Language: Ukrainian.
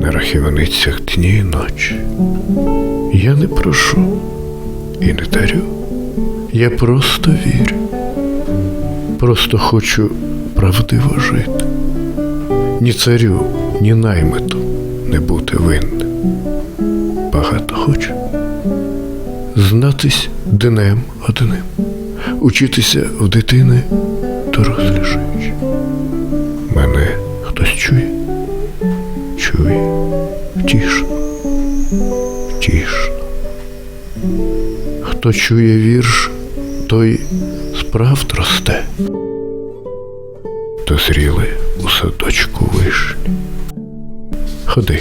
на рахівницях дні і ночі. Я не прошу і не дарю. Я просто вірю. Просто хочу правдиво жити. Ні царю, ні наймиту не бути винним. Багато хочу. Знатись днем одним, учитися в дитини чує, втішно, втішно. Хто чує вірш, той справд росте. Дозріли у садочку вишні. Ходи,